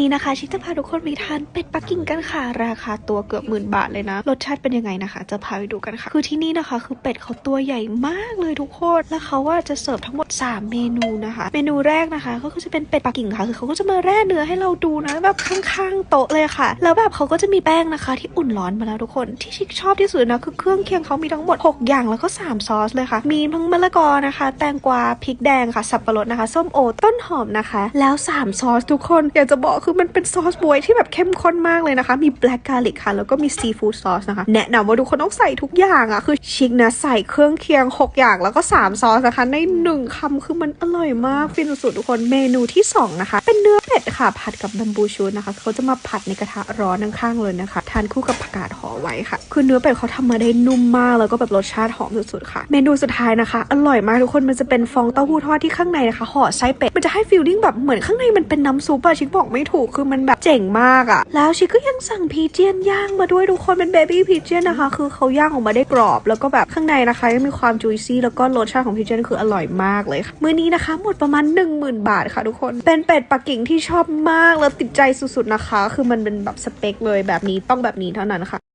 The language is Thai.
นี่นะคะชิคจะพาทุกคนไปทานเป็ดปักกิ่งกันค่ะ ราคาตัวเกือบหมื่นบาทเลยนะ รสชาติเป็นยังไงนะคะ จะพาไปดูกันค่ะ คือที่นี่นะคะ คือเป็ดเขาตัวใหญ่มากเลยทุกคนแล้วเขาว่าจะเสิร์ฟทั้งหมด 3 เมนูนะคะ เมนูแรกนะคะ ก็คือจะเป็นเป็ดปักกิ่งค่ะคือเขาก็จะมาแร่เนื้อให้เราดูนะแบบข้างๆโต๊ะเลยค่ะ แล้วแบบเขาก็จะมีแป้งนะคะ ที่อุ่นร้อนมาแล้วทุกคนที่ชิคชอบที่สุดนะคือเครื่องเคียงเขามีทั้งหมด 6 อย่างแล้วก็ 3 ซอสเลยค่ะ มีทั้งมะละกอนะคะ แตงกวาพริกแดงค่ะสับปะรดนะคะ ส้มโอต้นหอมนะคะ แล้ว 3 ซอสทุกคนอยากจะบอกคือมันเป็นซอสบวยที่แบบเข้มข้นมากเลยนะคะ มี black garlic ค่ะ แล้วก็มีซีฟู้ดซอสนะคะ แนะนำว่าทุกคนต้องใส่ทุกอย่างอะ คือชิคนะใส่เครื่องเคียง 6 อย่างแล้วก็ 3 ซอสนะคะ ใน 1คำคือมันอร่อยมาก ฟินสุดๆทุกคน เมนูที่ 2 นะคะ เป็นเนื้อเป็ดค่ะ ผัดกับบัมบูชูนะคะ เขาจะมาผัดในกระทะร้อนข้างๆเลยนะคะ ทานคู่กับผักกาดห่อไว้ค่ะ คือเนื้อเป็ดเขาทำมาได้นุ่มมาก แล้วก็แบบรสชาติหอมสุดๆค่ะ เมนูสุดท้ายนะคะ อร่อยมากทุกคน มันจะเป็นฟองเต้าหู้ทอดที่ข้างในนะคะ ห่อไส้เป็ด มันจะให้ฟีลลิ่งแบบเหมือนข้างในมันเป็นน้ำซุปอะชิคบอกไม่ถูกคือมันแบบเจ๋งมากอะแล้วชิคก็ยังสั่งพีเจียนย่างมาด้วยทุกคนเป็นเบบี้พีเจียนนะคะ คือเขาย่างออกมาได้กรอบ แล้วก็แบบข้างในนะคะยังมีความจุยซี่แล้วก็รสชาติของพีเจียนคืออร่อยมากเลยค่ะมื้อนี้นะคะ หมดประมาณ 10,000 บาทค่ะทุกคนเป็นเป็ดปักกิ่งที่ชอบมากแล้วติดใจสุดๆนะคะ คือมันเป็นแบบสเปคเลยแบบนี้ต้องแบบนี้เท่านั้นค่ะ